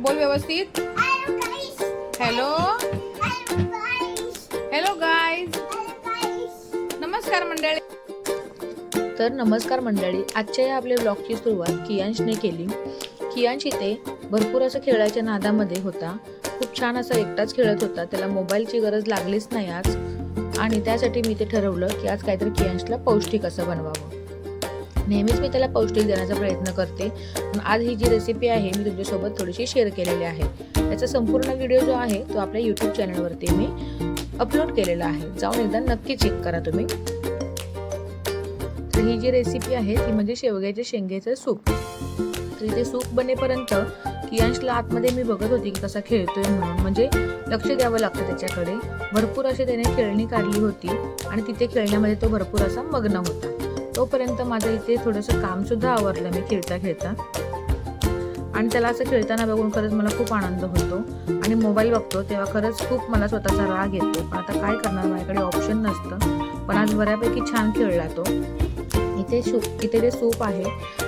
बोल व्यवस्थित. Hello hello guys नमस्कार मंडळी. तर नमस्कार मंडळी आजच्या या आपल्या ब्लॉगची सुरुवात कियांशने केली. कियांश इथे भरपूर असं खेळाच्या नादामध्ये होता. खूप छान असा एकटाच खेळत होता. त्याला मोबाईलची गरज लागलीच नाही आज. आणि त्यासाठी मी ते ठरवलं की आज काहीतरी कियांशला पौष्टिक असं बनवावं. नेहमीच मी त्याला पौष्टिक देण्याचा प्रयत्न करते. पण आज ही जी रेसिपी आहे मी तुमच्यासोबत थोडीशी शेअर केलेली आहे. त्याचा संपूर्ण व्हिडिओ जो आहे तो आपल्या यूट्यूब चॅनलवरती मी अपलोड केलेला आहे. जाऊन एकदा नक्की चेक करा तुम्ही. तर ही जी रेसिपी आहे ती म्हणजे शेवग्याच्या शेंगेचं सूप. तर इथे सूप बनेपर्यंत कियांशला आतमध्ये मी बघत होती की कसा खेळतोय म्हणून. म्हणजे लक्ष द्यावं लागतं त्याच्याकडे. भरपूर अशी त्याने खेळणी काढली होती आणि तिथे खेळण्यामध्ये तो भरपूर असा मग्न होता. तोपर्यंत माझं इथे थोडंसं कामसुद्धा आवरलं मी खेळता खेळता. आणि त्याला असं खेळताना बघून खरंच मला खूप आनंद होतो. आणि मोबाईल बघतो तेव्हा खरंच खूप मला स्वतःचा राग येतो. पण आता काय करणार? माझ्याकडे ऑप्शन नसतं. पण आज बऱ्यापैकी छान खेळला तो. इथे सूप इथे जे सूप आहे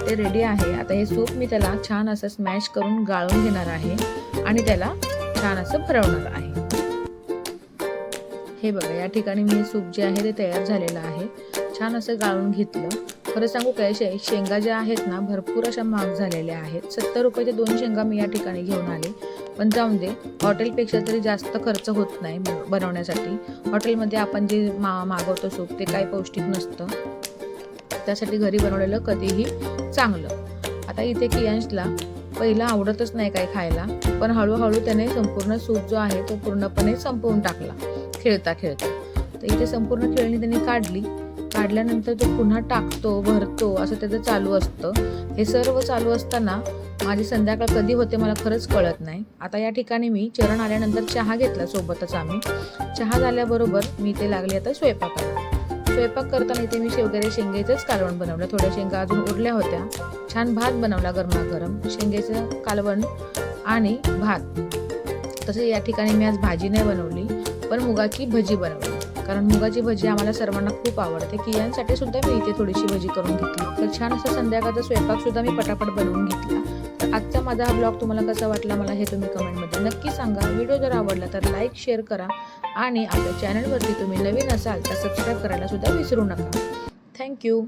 ते रेडी आहे. आता हे सूप मी त्याला छान असं स्मॅश करून गाळून घेणार आहे. आणि त्याला छान असं भरवणार आहे. हे बघा या ठिकाणी मी सूप जे आहे ते तयार झालेलं आहे. छान असं गाळून घेतलं. खरं सांगू काय शेंगा ज्या आहेत ना भरपूर अशा महाग झालेल्या आहेत. सत्तर रुपयाच्या दोन शेंगा मी या ठिकाणी घेऊन आले. पण जाऊन दे हॉटेलपेक्षा तरी जास्त खर्च होत नाही बनवण्यासाठी. हॉटेलमध्ये आपण जे मा मागवतो सूप ते काही पौष्टिक नसतं. त्यासाठी घरी बनवलेलं कधीही चांगलं. आता इथे कियांशला पहिला आवडतच नाही काही खायला. पण हळूहळू त्याने संपूर्ण सूप जो आहे तो पूर्णपणे संपवून टाकला. खेळता खेळता तर इथे संपूर्ण खेळणी त्यांनी काढली. काढल्यानंतर तो पुन्हा टाकतो भरतो असं त्याचं चालू असतं. हे सर्व चालू असताना माझी संध्याकाळ कधी होते मला खरंच कळत नाही. आता या ठिकाणी मी चरण आल्यानंतर चहा घेतला सोबतच आम्ही. चहा झाल्याबरोबर मी ते लागले आता स्वयंपाकाला स्वयंपाक करताना इथे मी शेवग्याच्या शेंगेचंच कालवण बनवलं. थोड्या शेंगा अजून उरल्या होत्या. छान भात बनवला गरमागरम. शेंगेचं कालवण आणि भात. तसे या ठिकाणी मी आज भाजी नाही बनवली पण मुगाची भजी बनवली. कारण मुगाची भजी आम्हाला सर्वांना खूप आवडते. कियांसाठी सुद्धा मी इथे थोडीशी भजी करून घेतली. तर छान असं संध्याकाळचा स्वयंपाक सुद्धा मी पटापट बनवून घेतला. तर आजचा माझा हा ब्लॉग तुम्हाला कसा वाटला मला हे तुम्ही कमेंटमध्ये नक्की सांगा. व्हिडिओ जर आवडला तर लाईक शेअर करा आणि आपल्या चॅनलवरती तुम्ही नवीन असाल तर सबस्क्राईब करायला सुद्धा विसरू नका. थँक्यू.